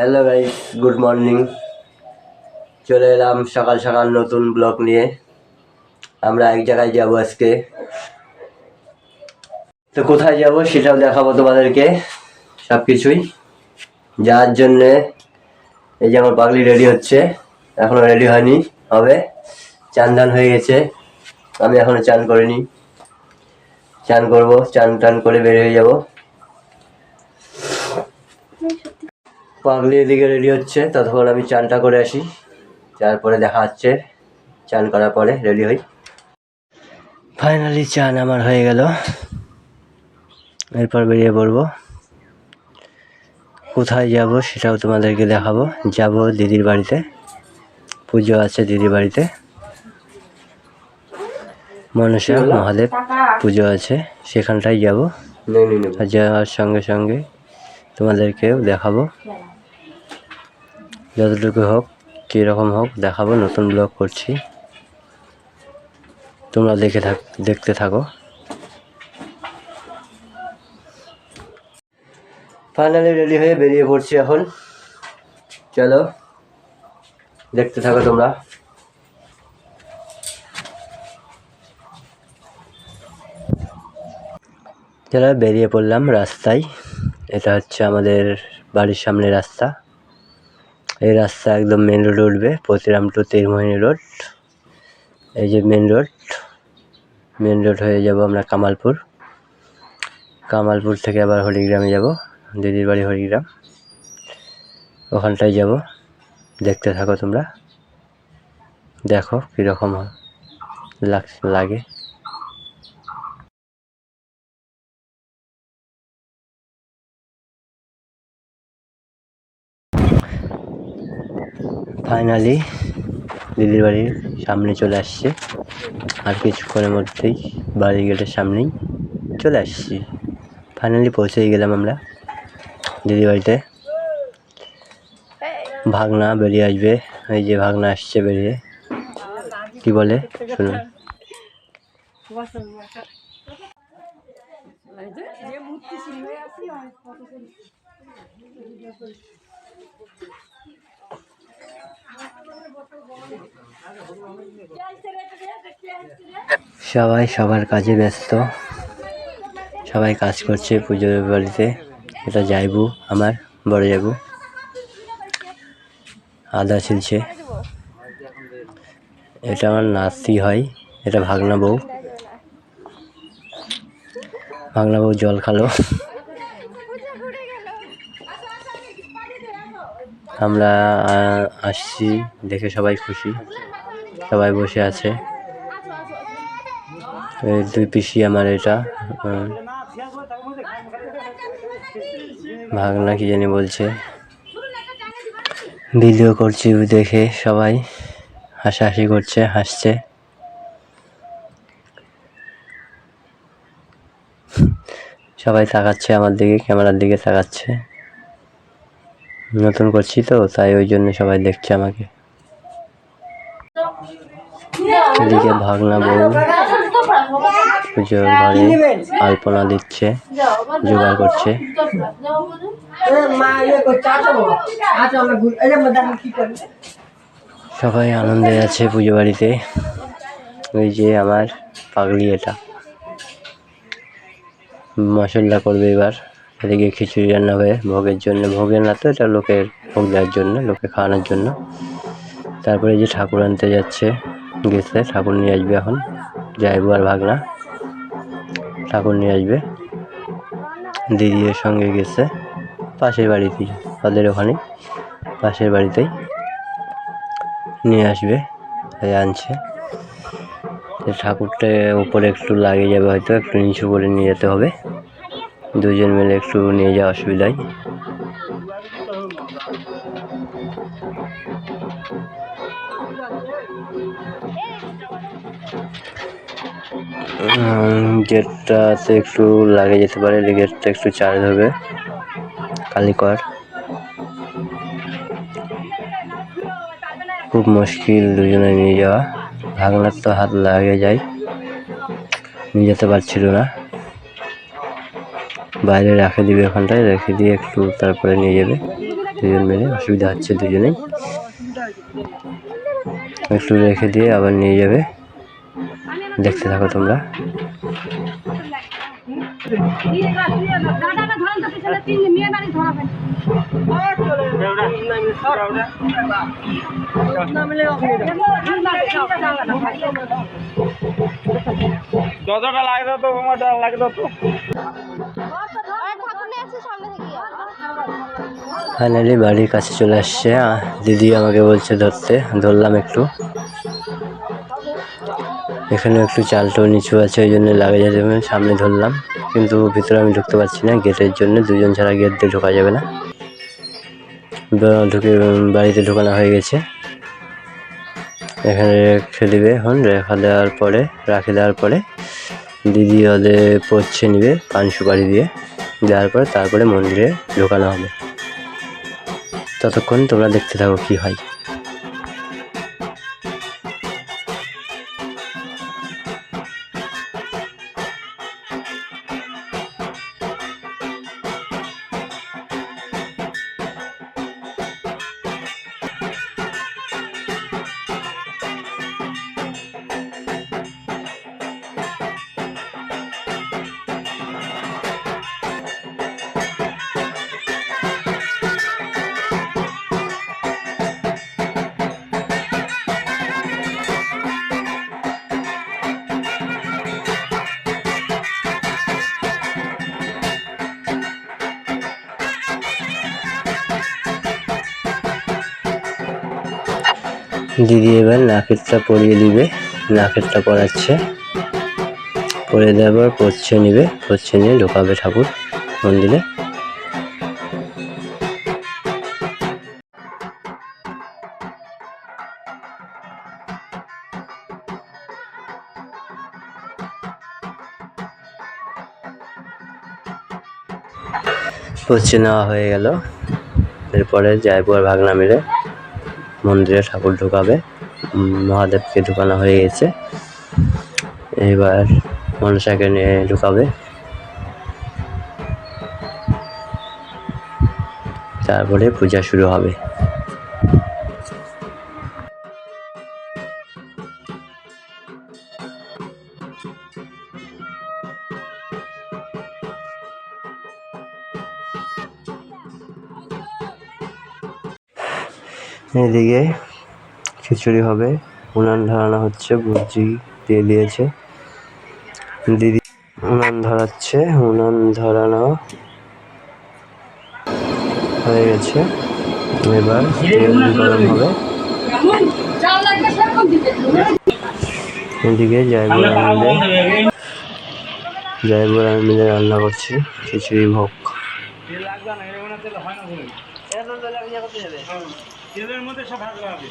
Hello guys good morning চলে এলাম সকাল সকাল নতুন ব্লগ নিয়ে। আমরা এক জায়গায় যাব আজকে। তো কোথায় যাব সেটাও দেখাবো তোমাদেরকে সব কিছুই যাওয়ার জন্যে এই যে আমার পাগলি রেডি হচ্ছে। এখনও রেডি হয়নি, হবে। চান দান হয়ে গেছে। আমি এখনও চান করিনি। চান করব, চান টান করে বের হয়ে যাব। পাগলি এদিকে রেডি হচ্ছে ততক্ষণ আমি চানটা করে আসি। তারপরে দেখা হচ্ছে। চান করার পরে রেডি হই। ফাইনালি চান আমার হয়ে গেল। এরপর বেরিয়ে পড়ব। কোথায় যাব সেটাও তোমাদেরকে দেখাবো। যাব দিদির বাড়িতে। পুজো আছে দিদির বাড়িতে। মনসা মহাদেব পুজো আছে। সেখানটাই যাব। আর যাওয়ার সঙ্গে সঙ্গে তোমাদেরকেও দেখাবো। যতটুকু হোক, কীরকম হোক, দেখাবো, নতুন ব্লগ করছি। তোমরা দেখে থাক, দেখতে থাকো। ফাইনালি রেডি হয়ে বেরিয়ে পড়ছি এখন। চলো, দেখতে থাকো তোমরা। চলো, বেরিয়ে পড়লাম রাস্তায়। এটা হচ্ছে আমাদের বাড়ির সামনে রাস্তা। এই রাস্তা একদম মেন রোডে উঠবে পতিরাম টু তিরমোহিনী রোড এই যে মেন রোড মেন রোড হয়ে যাব আমরা কামালপুর। কামালপুর থেকে আবার হরিগ্রামে যাব, দিদির বাড়ি হরিগ্রাম ওখানটায় যাব, দেখতে থাকো তোমরা। দেখো কীরকম লাগ- ফাইনালি দিদির বাড়ির সামনে চলে আসছে। আর কিছুক্ষণের মধ্যেই বাড়ি গেটের সামনেই চলে আসছি। ফাইনালি পৌঁছেই গেলাম আমরা। দিদির বাড়িতে ভাগনা বেরিয়ে আসবে। এই যে ভাগনা আসছে বেরিয়ে। কি বলে? শুনুন। সবাই সবার কাজে ব্যস্ত। সবাই কাজ করছে পুজোর বাড়িতে। এটা যাইবু, আমার, বড় যাইবু। আদা ছিলছে। এটা আমার নাতি হয়, এটা ভাগনা বউ। ভাগনা বউ জল খালো। আমরা আসছি, দেখে সবাই খুশি। সবাই বসে আছে। দুই পিসি আমার এটা ভাগনা কি জানি বলছে। ভিডিও করছি দেখে সবাই, হাসাহাসি করছে, হাসছে। সবাই তাকাচ্ছে আমার দিকে, ক্যামেরার দিকে তাকাচ্ছে। নতুন করছি তো, তাই ওই জন্য সবাই দেখছে আমাকে। এদিকে ভাগনা বউ পুজোর ঘরে আলপনা দিচ্ছে, জোগাড় করছে। সবাই আনন্দে আছে পুজো বাড়িতে। ওই যে আমার পাগলি এটা। মশলা করবে এবার। এদিকে খিচুড়ি রান্না হয়ে ভোগের জন্য। ভোগের না তো, এটা লোকের ভোগ দেওয়ার জন্য, লোকে খাওয়ানোর জন্য। তারপরে যে ঠাকুর আনতে যাচ্ছে, গেছে, ঠাকুর নিয়ে আসবে এখন। যাইবো আর ভাগনা। ঠাকুর নিয়ে আসবে। দিদির সঙ্গে গেছে, পাশের বাড়িতেই ওদের ওখানে পাশের বাড়িতেই। নিয়ে আসবে আনছে। ঠাকুরটা উপরে একটু লাগিয়ে যাবে হয়তো, একটু নিচু করে নিয়ে যেতে হবে। দুজন মিলে একটু নিয়ে যাওয়া অসুবিধায়। গেটটাতে একটু লাগে যেতে পারে, গেটটা একটু চার্জ হবে কালিকর খুব মুশকিল দুজনে নিয়ে যাওয়া, ভাগনার তো হাত লাগে যায় নিয়ে যেতে পারছিল না। বাইরে রাখে দিবে ওখানটায়, রেখে দিয়ে একটু তারপরে নিয়ে যাবে। দুজন মিলে, অসুবিধা হচ্ছে দুজনেই। একটু রেখে দিয়ে আবার নিয়ে যাবে। দেখতে থাকো তোমরা। যতটা লাগতো তো তোমারটা লাগতো তো ফাইনালি বাড়ির কাছে চলে আসছে। দিদি আমাকে বলছে ধরতে। ধরলাম একটু। এখানে একটু চালটাও নিচু আছে, ওই জন্য লাগে যাতে সামনে ধরলাম। কিন্তু ভিতরে আমি ঢুকতে পারছি না গেটের জন্য। দুজন ছাড়া গেট দিয়ে ঢোকা যাবে না। ঢুকে বাড়িতে ঢোকানো হয়ে গেছে। এখানে রেখে দিবে এখন। রেখা দেওয়ার পরে, রাখে দেওয়ার পরে দিদি ওদের পচ্ছে নিবে পান সুপারি দিয়ে। দেওয়ার পরে তারপরে মন্দিরে ঢোকানো হবে। ততক্ষণ তোমরা দেখতে থাকো কি হয়। দিদি এবার নাকেরটা পরিয়ে দিবে, নাকেরটা পরাচ্ছে। পরে দেওয়ার পর পচ্ছে নিবে পচ্ছে নিয়ে ঢোকাবে ঠাকুর মন্দিরে। পচ্ছে নেওয়া হয়ে গেল। এরপরে জয়পুর ভাগনা মিলে মন্দিরে ঠাকুর ঢুকাবে। মহাদেবকে ঢুকানো হয়ে গেছে। এবার মনসাকে নিয়ে ঢুকাবে। তারপরে পূজা শুরু হবে। এদিকে খিচুড়ি হবে। উনান ধরানো হচ্ছে বুর্জি দিয়ে দিয়েছে। দিদি উনান ধরাচ্ছে, উনান ধরানো হয়ে গেছে। এবার তেল গরম হবে। এদিকে জয়পুর মিলে জয়পুর মিলে রান্না করছি, খিচুড়ি ভোগ। লাগবে না হয় না তেলের মধ্যে সব ভাগ হবে।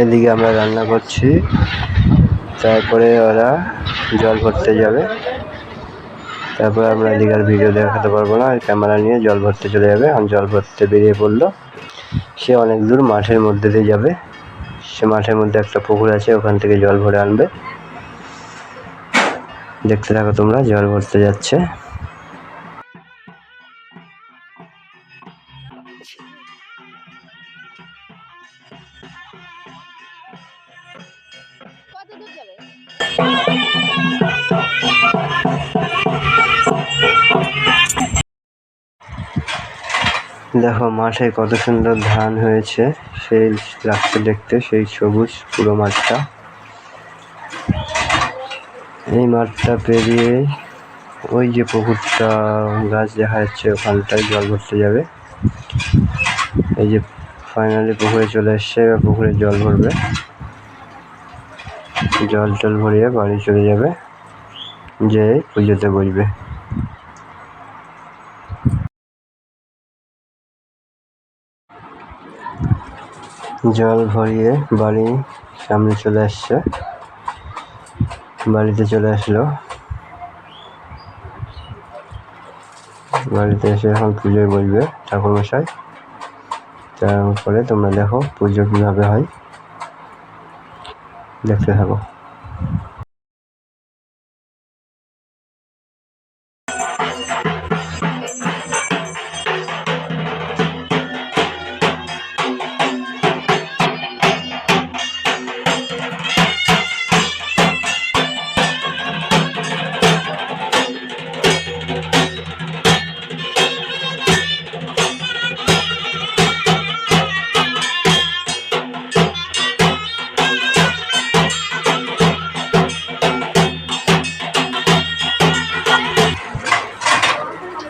এদিকে আমরা রান্না করছি। তারপরে ওরা জল ভরতে যাবে। তারপরে আমরা আর ভিডিও দেখাতে পারব না ক্যামেরা নিয়ে জল ভরতে চলে যাবে। এখন জল ভরতে বেরিয়ে পড়ল। সে অনেক দূর মাঠের মধ্যে দিয়ে যাবে। সে মাঠের মধ্যে একটা পুকুর আছে, ওখান থেকে জল ভরে আনবে। দেখতে থাকো তোমরা, জল ভরতে যাচ্ছে। যাবে? দেখো মাঠে কত সুন্দর ধান হয়েছে। সেই লাগছে দেখতে, সেই সবুজ পুরো মাঠটা। এই মাঠটা পেরিয়ে ওই যে পুকুরটা, গাছ দেখা যাচ্ছে, ওখানটায় জল ভরতে যাবে। এই যে ফাইনালি পুকুরে চলে এসছে, এবার পুকুরে জল ভরবে। জল টল ভরিয়ে বাড়ি চলে যাবে যে পুজোতে বসবে। জল ভরিয়ে বাড়ি সামনে চলে আসছে। বাড়িতে চলে আসলো। বাড়িতে এসে এখন পুজোয় বসবে ঠাকুরমশাই। তারপরে তোমরা দেখো পুজো কীভাবে হয়। দেখতে থাকো।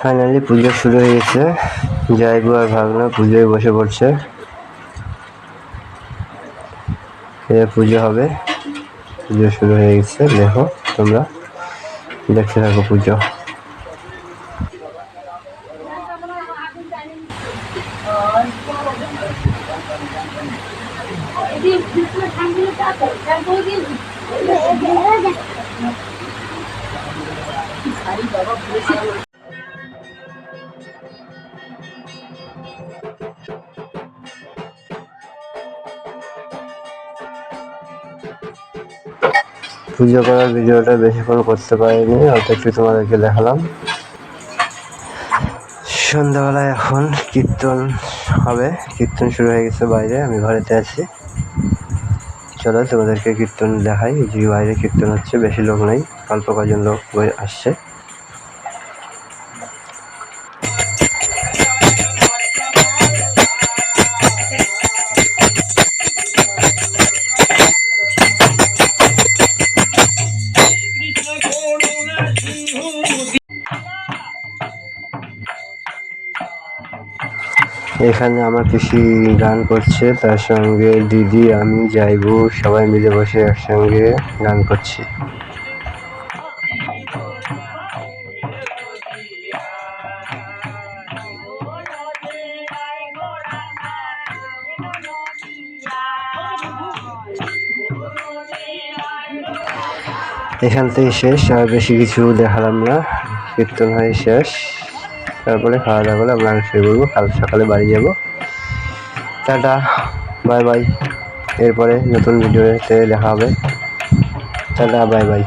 ফাইনালি পুজো শুরু হয়ে গেছে। যাইবু আর ভাবনা পুজোয় বসে পড়ছে। পুজো হবে। পুজো শুরু হয়ে গেছে, দেখো তোমরা। দেখতে থাকো পুজো। পুজো করার ভিডিওটা বেশিক্ষণ করতে পারিনি অত একটু তোমাদেরকে দেখালাম। সন্ধ্যাবেলায় এখন কীর্তন হবে, কীর্তন শুরু হয়ে গেছে বাইরে, আমি ঘরেতে আছি। চলো তোমাদেরকে কীর্তন দেখাই যে বাইরে কীর্তন হচ্ছে, বেশি লোক নেই, অল্প কজন লোক আসছে। এখানে আমার পিসি গান করছে, তার সঙ্গে দিদি, আমি, যাইবু, সবাই মিলে বসে একসঙ্গে গান করছি। এখান থেকে শেষ, আর বেশি কিছু দেখালাম না, কীর্তন হয় শেষ। তারপরে খাওয়া দাওয়া করে আমরা শুয়ে পড়ব কাল সকালে বাড়ি যাব। টাটা বাই বাই এরপরে নতুন ভিডিওতে দেখা হবে। Tata bye bye